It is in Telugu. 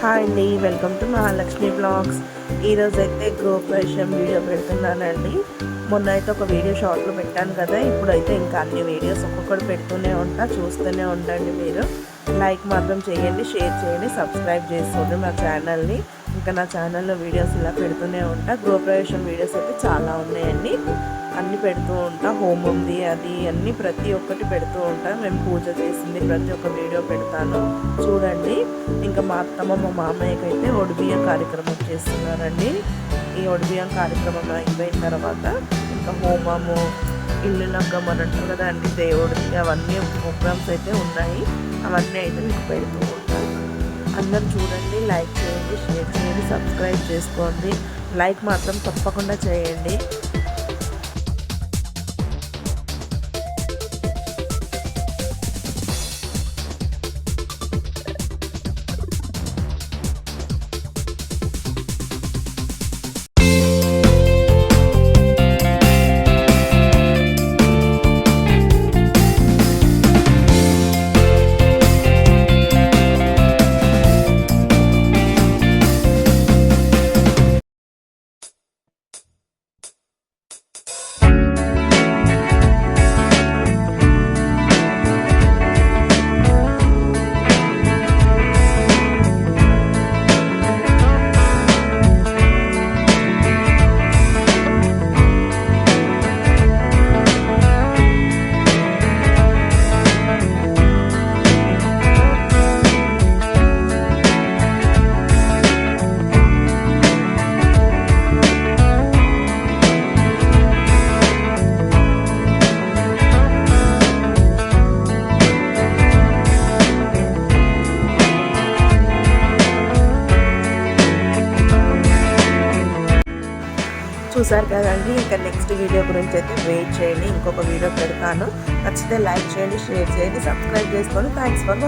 హాయ్ అండి వెల్కమ్ టు మహాలక్ష్మి బ్లాగ్స్. ఈరోజు అయితే గృహప్రవేశం వీడియో పెడుతున్నానండి. మొన్న అయితే ఒక వీడియో షార్ట్లో పెట్టాను కదా ఇప్పుడైతే ఇంకా అన్ని వీడియోస్ ఒక్కొక్కటి పెడుతూనే ఉంటా చూస్తూనే ఉండండి మీరు. లైక్ మాత్రం చేయండి షేర్ చేయండి సబ్స్క్రైబ్ చేసుకోండి మా ఛానల్ని. ఇంకా నా ఛానల్లో వీడియోస్ ఇలా పెడుతూనే ఉంటా. గృహప్రవేశం వీడియోస్ అయితే చాలా ఉన్నాయండి. అన్నీ పెడుతూ ఉంటా ఉంది అది అన్నీ ప్రతి ఒక్కటి పెడుతూ ఉంటా. మేము పూజ చేసింది ప్రతి ఒక్క వీడియో పెడతాను. చూడండి. మా అత్తమ్మ మా మామయ్యకి అయితే ఒడిబియ్యం కార్యక్రమం చేస్తున్నారండి. ఈ ఒడిబియ్యం కార్యక్రమం అయిపోయిన తర్వాత ఇంకా హోమము ఇల్లు లగ్గం అని అంటారు కదా అండి దేవుడికి అవన్నీ ప్రోగ్రామ్స్ అయితే ఉన్నాయి. అవన్నీ అయితే మీకు పెడుతూ ఉంటాను. అందరు చూడండి లైక్ చేయండి షేర్ చేయండి సబ్స్క్రైబ్ చేసుకోండి. లైక్ మాత్రం తప్పకుండా చేయండి. చూసారు కదండి? ఇంకా నెక్స్ట్ వీడియో గురించి అయితే వెయిట్ చేయండి. ఇంకొక వీడియో పెడతాను. నచ్చితే లైక్ చేయండి షేర్ చేయండి సబ్స్క్రైబ్ చేసుకోండి. Thanks for